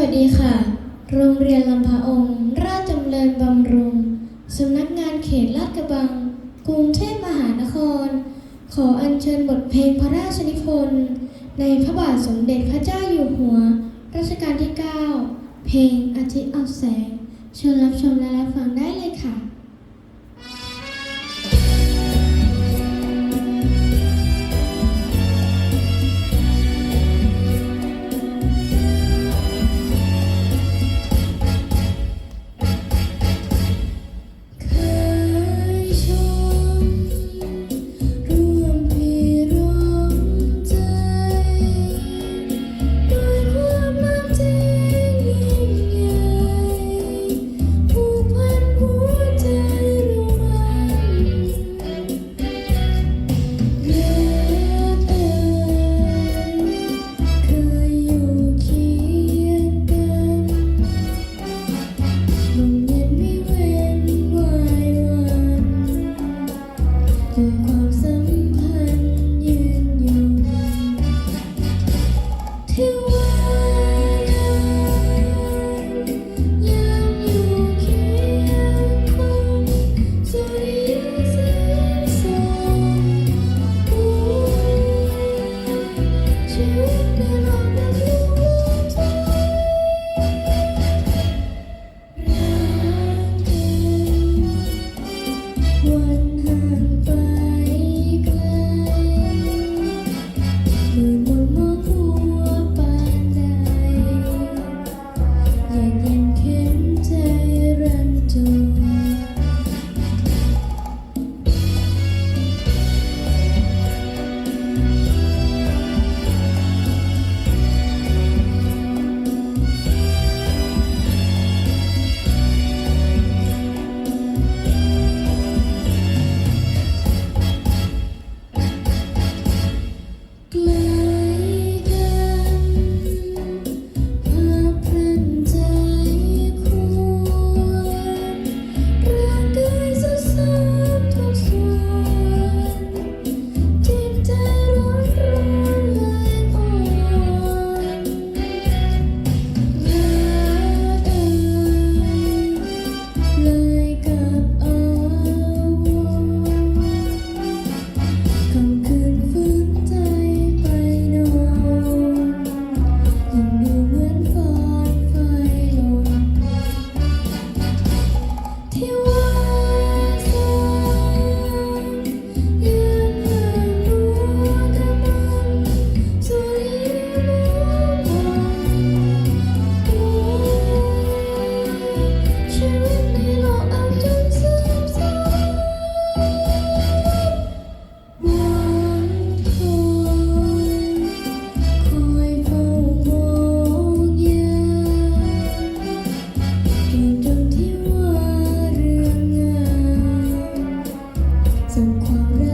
วัสดีค่ะ โรงเรียนลำพะองค์ ราชจำเริญบำรุง สำนักงานเขตลาดกระบัง กรุงเทพมหานคร ขออัญเชิญบทเพลงพระราชนิพนธ์ในพระบาทสมเด็จพระเจ้าอยู่หัว รัชกาลที่ 9 เพลงอาทิตย์เอาแสง เชิญรับชมและรับฟังได้เลยค่ะ ล São Conrad.